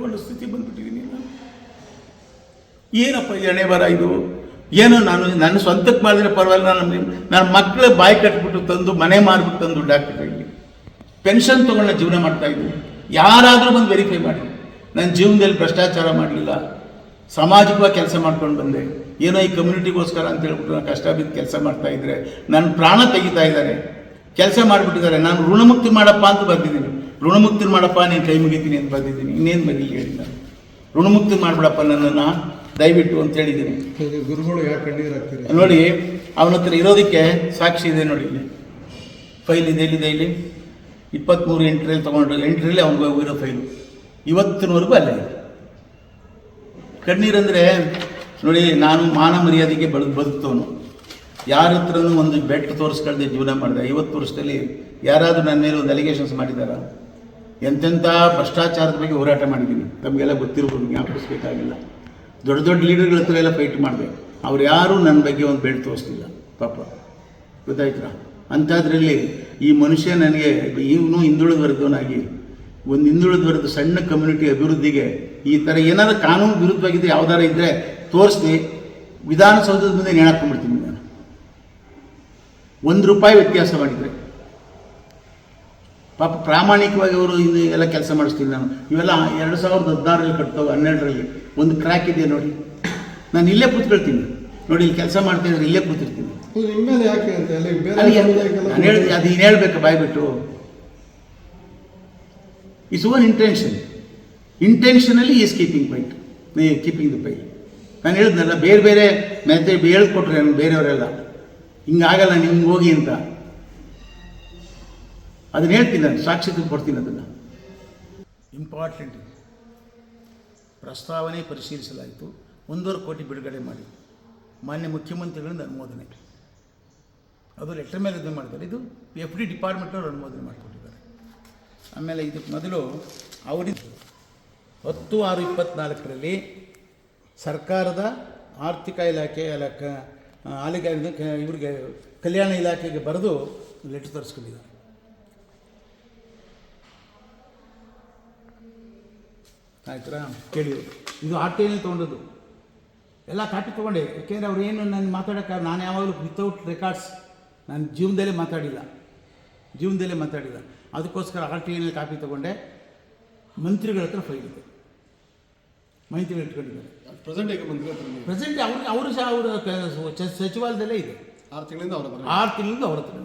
ಕಟ್ಕೊಳ್ಳೋ ಸ್ಥಿತಿ ಬಂದ್ಬಿಟ್ಟಿದ್ದೀನಿ ನಾನು. ಏನಪ್ಪ ಎಣೆ ಬರ ಇದು? ಏನೋ ನಾನು, ನನ್ನ ಸ್ವಂತಕ್ಕೆ ಮಾಡಿದ್ರೆ ಪರವಾಗಿಲ್ಲ ನಾನು ನನ್ನ ಮಕ್ಕಳ ಬಾಯಿ ಕಟ್ಬಿಟ್ಟು ತಂದು, ಮನೆ ಮಾರ್ಬಿಟ್ಟು ತಂದು ಡಾಕ್ಟರ್ ಕೈಲಿ ಪೆನ್ಷನ್ ತೊಗೊಂಡು ಜೀವನ ಮಾಡ್ತಾ ಇದ್ದೀನಿ. ಯಾರಾದರೂ ಬಂದು ವೆರಿಫೈ ಮಾಡಿ. ನನ್ನ ಜೀವನದಲ್ಲಿ ಭ್ರಷ್ಟಾಚಾರ ಮಾಡಲಿಲ್ಲ. ಸಾಮಾಜಿಕವಾಗಿ ಕೆಲಸ ಮಾಡ್ಕೊಂಡು ಬಂದೆ. ಏನೋ ಈ ಕಮ್ಯುನಿಟಿಗೋಸ್ಕರ ಅಂತ ಹೇಳ್ಬಿಟ್ಟು ನಾನು ಕಷ್ಟ ಬಿದ್ದು ಕೆಲಸ ಮಾಡ್ತಾ ಇದ್ದರೆ ನನ್ನ ಪ್ರಾಣ ತೆಗಿತಾ ಇದ್ದಾರೆ ಕೆಲಸ ಮಾಡಿಬಿಟ್ಟಿದ್ದಾರೆ. ನಾನು ಋಣಮುಕ್ತಿ ಮಾಡಪ್ಪ ಅಂತ ಬಂದಿದ್ದೀನಿ ಋಣಮುಕ್ತಿ ಮಾಡಪ್ಪ ನೀನು ಕೈ ಮುಗಿತೀನಿ ಅಂತ ಬಂದಿದ್ದೀನಿ. ಇನ್ನೇನು ಬರೀ ಹೇಳಿಲ್ಲ ಋಣಮುಕ್ತಿ ಮಾಡಿಬಿಡಪ್ಪ ನನ್ನನ್ನು ದಯವಿಟ್ಟು ಅಂತ ಹೇಳಿದ್ದೀನಿ. ಗುರುಗಳು ಯಾಕೆ ನೋಡಿ ಅವನ ಹತ್ರ ಇರೋದಕ್ಕೆ ಸಾಕ್ಷಿ ಇದೆ ನೋಡಿ ಇಲ್ಲಿ. ಫೈಲ್ ಇದೆ ಎಲ್ಲಿದೆ ಇಲ್ಲಿ? ಇಪ್ಪತ್ತ್ಮೂರು ಎಂಟ್ರಲ್ಲಿ ತೊಗೊಂಡು ಎಂಟ್ರಲ್ಲಿ ಅವ್ನಿಗೆ ಹೋಗಿರೋ ಫೈಲು. ಇವತ್ತಿನವರೆಗೂ ಅಲ್ಲೇ ಕಣ್ಣೀರಂದರೆ ನೋಡಿ ನಾನು ಮಾನ ಮರ್ಯಾದೆಗೆ ಬಳ ಬದುಕ್ತವನು. ಯಾರ ಹತ್ರನೂ ಒಂದು ಬೆಟ್ಟು ತೋರಿಸ್ಕೊಳ್ದೆ ಜೀವನ ಮಾಡಿದೆ. ಐವತ್ತು ವರ್ಷದಲ್ಲಿ ಯಾರಾದರೂ ನನ್ನ ಮೇಲೆ ಒಂದು ಅಲಿಗೇಷನ್ಸ್ ಮಾಡಿದಾರ ಎಂತೆಂಥ ಭ್ರಷ್ಟಾಚಾರದ ಬಗ್ಗೆ ಹೋರಾಟ ಮಾಡಿದ್ದೀನಿ. ನಮಗೆಲ್ಲ ಗೊತ್ತಿರ್ಬೋದು ಜ್ಞಾಪಿಸ್ಬೇಕಾಗಿಲ್ಲ. ದೊಡ್ಡ ದೊಡ್ಡ ಲೀಡರ್ಗಳ ಹತ್ರ ಎಲ್ಲ ಫೈಟ್ ಮಾಡಿದೆ ಅವ್ರು ಯಾರೂ ನನ್ನ ಬಗ್ಗೆ ಒಂದು ಬೆಳ್ ತೋರಿಸ್ತಿಲ್ಲ, ಪಾಪ. ಗೊತ್ತಾಯ್ತಾ? ಅಂಥದ್ರಲ್ಲಿ ಈ ಮನುಷ್ಯ ನನಗೆ, ಇವನು ಹಿಂದುಳಿದ ವರ್ಗವನಾಗಿ ಒಂದು ಹಿಂದುಳಿದ ವರ್ಗದ ಸಣ್ಣ ಕಮ್ಯುನಿಟಿ ಅಭಿವೃದ್ಧಿಗೆ ಈ ಥರ ಏನಾದ್ರು ಕಾನೂನು ವಿರುದ್ಧವಾಗಿದ್ದು ಯಾವ್ದಾರು ಇದ್ದರೆ ತೋರಿಸಿ ವಿಧಾನಸೌಧದ ಮುಂದೆ ನೇಣಾಕೊಂಡ್ಬಿಡ್ತೀನಿ ನಾನು. ಒಂದು ರೂಪಾಯಿ ವ್ಯತ್ಯಾಸ ಮಾಡಿದರೆ. ಪಾಪ ಪ್ರಾಮಾಣಿಕವಾಗಿ ಅವರು ಇದು ಎಲ್ಲ ಕೆಲಸ ಮಾಡಿಸ್ತೀನಿ ನಾನು. ಇವೆಲ್ಲ ಎರಡು ಸಾವಿರದ ಹದಿನಾರರಲ್ಲಿ ಕಟ್ತವೆ ಹನ್ನೆರಡರಲ್ಲಿ. ಒಂದು ಕ್ರ್ಯಾಕ್ ಇದೆ ನೋಡಿ. ನಾನು ಇಲ್ಲೇ ಕೂತ್ಕೊಳ್ತೀನಿ. ನೋಡಿ ಇಲ್ಲಿ ಕೆಲಸ ಮಾಡ್ತಿದ್ರೆ ಇಲ್ಲೇ ಕೂತಿರ್ತೀನಿ. ನಾನು ಹೇಳಿದೆ ಅದು ಏನು ಹೇಳ್ಬೇಕು ಬಾಯ್ಬಿಟ್ಟು. Is own intention ಇಂಟೆನ್ಷನಲ್ಲಿ is keeping fight keeping the pi ನಾನು ಹೇಳಿದ್ನಲ್ಲ ಬೇರೆ ಬೇರೆ ಮೆಥಡ್ ಹೇಳ್ಕೊಟ್ರೆ ನಾನು ಬೇರೆಯವರೆಲ್ಲ. ಹಿಂಗಾಗಲ್ಲ ನಿಮ್ಗೆ ಹೋಗಿ ಅಂತ. ಅದನ್ನ ಹೇಳ್ತೀನಿ ನಾನು ಸಾಕ್ಷಿ ಕೊಡ್ತೀನಿ ಅದನ್ನು. ಇಂಪಾರ್ಟೆಂಟ್ ಪ್ರಸ್ತಾವನೆ ಪರಿಶೀಲಿಸಲಾಯಿತು. ಒಂದೂವರೆ ಕೋಟಿ ಬಿಡುಗಡೆ ಮಾಡಿ. ಮಾನ್ಯ ಮುಖ್ಯಮಂತ್ರಿಗಳಿಂದ ಅನುಮೋದನೆ. ಅದು ಲೆಟರ್ ಮೇಲೆ ಇದನ್ನು ಮಾಡಿದ್ದಾರೆ. ಇದು ಎಫ್ ಡಿ ಡಿಪಾರ್ಟ್ಮೆಂಟವ್ರು ಅನುಮೋದನೆ ಮಾಡಿಕೊಟ್ಟಿದ್ದಾರೆ. ಆಮೇಲೆ ಇದಕ್ಕೆ ಮೊದಲು ಅವರಿಂದ ಹತ್ತು ಆರು ಇಪ್ಪತ್ತ್ನಾಲ್ಕರಲ್ಲಿ ಸರ್ಕಾರದ ಆರ್ಥಿಕ ಇಲಾಖೆ ಅಲ್ಲ ಕ ಆಲಿಗೆ, ಇವರಿಗೆ ಕಲ್ಯಾಣ ಇಲಾಖೆಗೆ ಬರೆದು ಲೆಟರ್ ತರಿಸ್ಕೊಂಡಿದ್ದಾರೆ. ಆಯ್ತಾ ಕೇಳಿ. ಇದು ಐನಲ್ಲಿ ತೊಗೊಂಡದ್ದು. ಎಲ್ಲ ಕಾಪಿ ತೊಗೊಂಡೆ. ಯಾಕೆಂದರೆ ಅವ್ರು ಏನು ನಾನು ಮಾತಾಡೋಕ್ಕೆ ನಾನು ಯಾವಾಗಲೂ ವಿತೌಟ್ ರೆಕಾರ್ಡ್ಸ್ ನಾನು ಜೀವನದಲ್ಲೇ ಮಾತಾಡಿಲ್ಲ. ಜೀವನದಲ್ಲೇ ಮಾತಾಡಿಲ್ಲ. ಅದಕ್ಕೋಸ್ಕರ ಆರ್ ಟಿ ಐನಲ್ಲಿ ಕಾಪಿ ತೊಗೊಂಡೆ. ಮಂತ್ರಿಗಳ ಹತ್ರ ಫೈಲ್ ಇದೆ. ಮಂತ್ರಿಗಳು ಇಟ್ಕೊಂಡಿದ್ದಾರೆ. ಪ್ರೆಸೆಂಟ್ ಮಂತ್ರಿ ಪ್ರೆಸೆಂಟ್ ಅವ್ರಿಗೆ ಅವರು ಸಹ ಅವರ ಸಚಿವಾಲಯದಲ್ಲೇ ಇದೆ. ಆರು ತಿಂಗಳಿಂದ ಅವರ ಆರು ತಿಂಗಳಿಂದ ಅವರ ಹತ್ರ